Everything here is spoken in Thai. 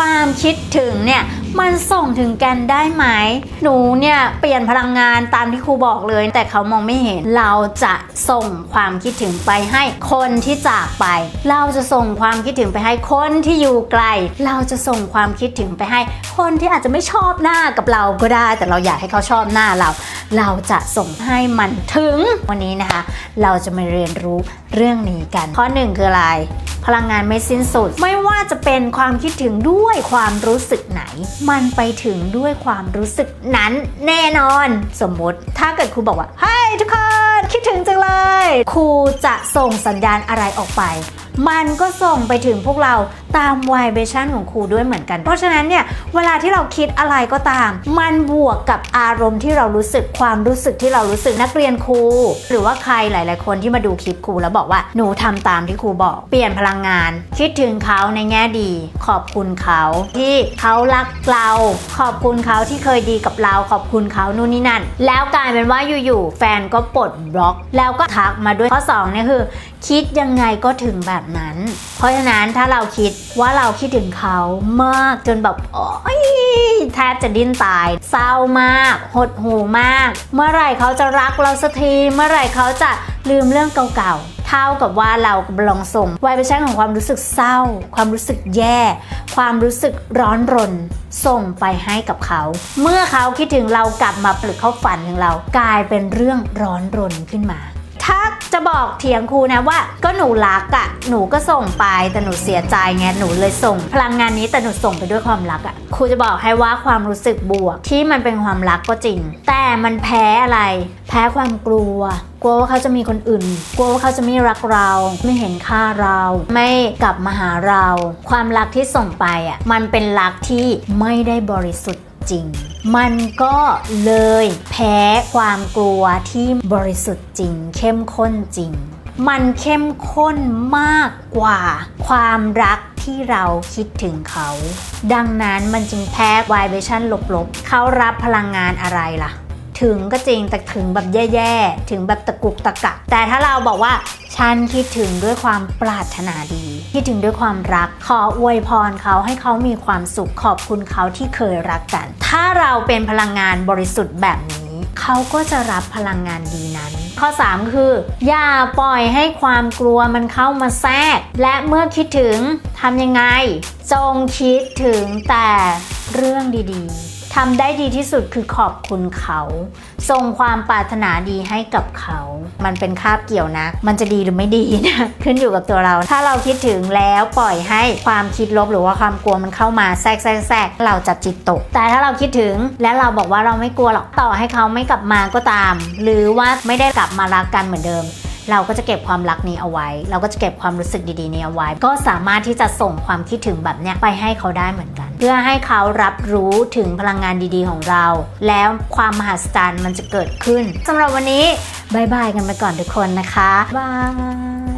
ความคิดถึงเนี่ยมันส่งถึงกันได้ไหม หนูเนี่ยเปลี่ยนพลังงานตามที่ครูบอกเลย แต่เขามองไม่เห็น เราจะส่งความคิดถึงไปให้คนที่จากไป เราจะส่งความคิดถึงไปให้คนที่อยู่ไกล เราจะส่งความคิดถึงไปให้คนที่อาจจะไม่ชอบหน้ากับเราก็ได้ แต่เราอยากให้เขาชอบหน้าเรา เราจะส่งให้มันถึงวันนี้นะคะ เราจะมาเรียนรู้เรื่องนี้กัน ข้อหนึ่งคืออะไร พลังงานไม่สิ้นสุด ไม่ว่าจะเป็นความคิดถึงด้วยความรู้สึกไหน มันไปถึงด้วยความรู้สึกนั้นแน่นอน สมมติถ้าเกิดครูบอกว่าเฮ้ยทุกคน คิดถึงจังเลย ครูจะส่งสัญญาณอะไรออกไป มันก็ส่งไปถึงพวกเราตามไวเบชั่นของครูด้วยเหมือนกัน เพราะฉะนั้นเนี่ยเวลาที่เราคิดอะไรก็ตาม มันบวกกับอารมณ์ที่เรารู้สึกความรู้สึกที่เรารู้สึกนักเรียนครู หรือว่าใครหลาย ๆ คนที่มาดูคลิปครูแล้วบอกว่าหนูทำตามที่ครูบอก เปลี่ยนพลังงาน คิดถึงเขาในแง่ดี ขอบคุณเขาที่เขารักเราขอบคุณเขาที่เคยดีกับเราขอบคุณเขานู่นนี่นั่น แล้วกลายเป็นว่าอยู่ ๆ แฟนก็ปลดบล็อก แล้วก็ทักมาด้วยข้อสองเนี่ยคือ คิดยังไงก็ถึงแบบนั้น เพราะฉะนั้นถ้าเราคิดว่าเราคิดถึงเขามากจนแบบโอ๊ยแทบจะดิ้นตาย เศร้ามาก หดหูมาก เมื่อไหร่เขาจะรักเราสักที เมื่อไหร่เขาจะลืมเรื่องเก่าๆ เท่ากับว่าเรากำลังส่งไวเบชั่นของความรู้สึกเศร้า ความรู้สึกแย่ ความรู้สึกร้อนรน ส่งไปให้กับเขา เมื่อเขาคิดถึงเรากลับมาหรือเขาฝันถึงเรา กลายเป็นเรื่องร้อนรนขึ้นมา ถ้า บอกเถียงครูนะว่า ก็หนูรักอะ่ะหนูก็ส่งไปแต่หนูเสียใจไงหนูเลยส่ง พลังงานนี้แต่หนูส่งไปด้วยความรักอะ่ะครูจะบอกให้ว่าความรู้สึกบวกที่มันเป็นความรักก็จริง แต่มันแพ้อะไร แพ้ความกลัวกลัวว่าเขาจะมีคนอื่น กลัวว่าเขาจะไม่รักเรา ไม่เห็นค่าเรา ไม่กลับมาหาเรา ความรักที่ส่งไปอะ มันเป็นรักที่ไม่ได้บริสุทธิ์ จริง มันก็เลยแพ้ความกลัวที่บริสุทธิ์จริง เข้มข้นจริง มันเข้มข้นมากกว่าความรักที่เราคิดถึงเขา ดังนั้นมันจึงแพ้ไวเบชั่นลบๆ เขารับพลังงานอะไรล่ะ ถึงก็จริงแต่ถึงแบบแย่ๆ ถึงแบบตะกุกตะกักแต่ถ้าเราบอกว่าฉันคิดถึงด้วยความปรารถนาดี คิดถึงด้วยความรัก ขออวยพรเขาให้เขามีความสุขขอบคุณเขาที่เคยรักกัน ถ้าเราเป็นพลังงานบริสุทธิ์แบบนี้เขาก็จะรับพลังงานดีนั้น ข้อ 3 คือ อย่าปล่อยให้ความกลัวมันเข้ามาแทรก และเมื่อคิดถึงทำยังไง จงคิดถึงแต่เรื่องดีๆ ทำได้ดีที่สุดคือขอบคุณเขา ส่งความปรารถนาดีให้กับเขา มันเป็นคาบเกี่ยวนะ มันจะดีหรือไม่ดีนะ ขึ้นอยู่กับตัวเรา ถ้าเราคิดถึงแล้วปล่อยให้ความคิดลบหรือว่าความกลัวมันเข้ามาแทรกแทรกแทรกเราจะจิตตก แต่ถ้าเราคิดถึงและเราบอกว่าเราไม่กลัวหรอก ต่อให้เขาไม่กลับมาก็ตาม หรือว่าไม่ได้กลับมารักกันเหมือนเดิมเราก็จะเก็บความรักนี้เอาไว้ เราก็จะเก็บความรู้สึกดีๆนี้เอาไว้ ก็สามารถที่จะส่งความคิดถึงแบบเนี้ยไปให้เขาได้เหมือนกัน เพื่อให้เขารับรู้ถึงพลังงานดีๆของเรา แล้วความมหัศจรรย์มันจะเกิดขึ้นสำหรับวันนี้บายบายกันไปก่อนทุกคนนะคะบาย